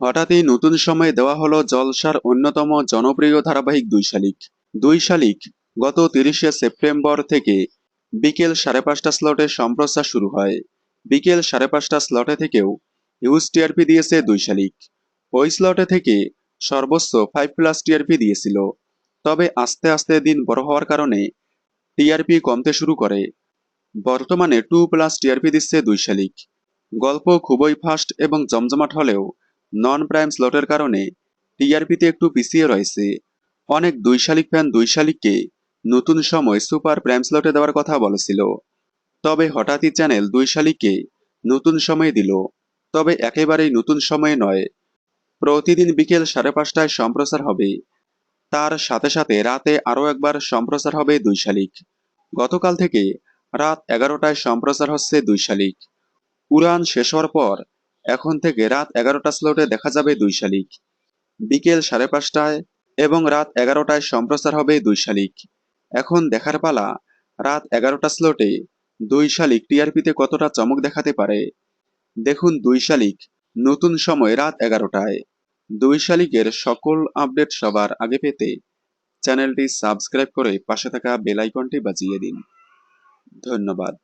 হঠাৎই নতুন সময়ে দেওয়া হলো জলসার অন্যতম জনপ্রিয় ধারাবাহিক দুই শালিক। দুই শালিক গত তিরিশে সেপ্টেম্বর থেকে বিকেল সাড়ে পাঁচটা স্লটে সম্প্রচার শুরু হয়। বিকেল সাড়ে পাঁচটা স্লটে থেকেও হিউজ টিআরপি দিয়েছে দুই শালিক। ওই স্লটে থেকে সর্বোচ্চ ফাইভ প্লাস টিআরপি দিয়েছিল। তবে আস্তে আস্তে দিন বড় হওয়ার কারণে টিআরপি কমতে শুরু করে। বর্তমানে টু প্লাস টিআরপি দিচ্ছে দুই শালিক। গল্প খুবই ফাস্ট এবং জমজমাট হলেও নন প্রাইম স্লটের কারণে টিআরপিতে একটু পিছিয়ে রয়েছে। অনেক দুই শালিক ফ্যান দুই শালিককে নতুন সময় সুপার প্রাইম স্লটে দেওয়ার কথা বলেছিল। তবে হঠাৎই চ্যানেল দুই শালিককে নতুন সময় দিল। তবে একেবারেই নতুন সময়ে নয়। প্রতিদিন বিকেল সাড়ে পাঁচটায় সম্প্রচার হবে। তার সাথে সাথে রাতে আরও একবার সম্প্রচার হবে দুই শালিক গতকাল থেকে রাত এগারোটায় সম্প্রচার হচ্ছে দুই শালিক উড়ান শেষ হওয়ার পর এখন থেকে রাত এগারোটা স্লটে দেখা যাবে দুই শালিক। বিকেল সাড়ে পাঁচটায় এবং রাত এগারোটায় সম্প্রচার হবে দুই শালিক। এখন দেখার পালা, রাত এগারোটা স্লটে দুই শালিক টিআরপিতে কতটা চমক দেখাতে পারে? দেখুন দুই শালিক, নতুন সময় রাত এগারোটায়। দুই শালিকের সকল আপডেট সবার আগে পেতে চ্যানেলটি সাবস্ক্রাইব করে পাশে থাকা বেল আইকনটি বাজিয়ে দিন। ধন্যবাদ।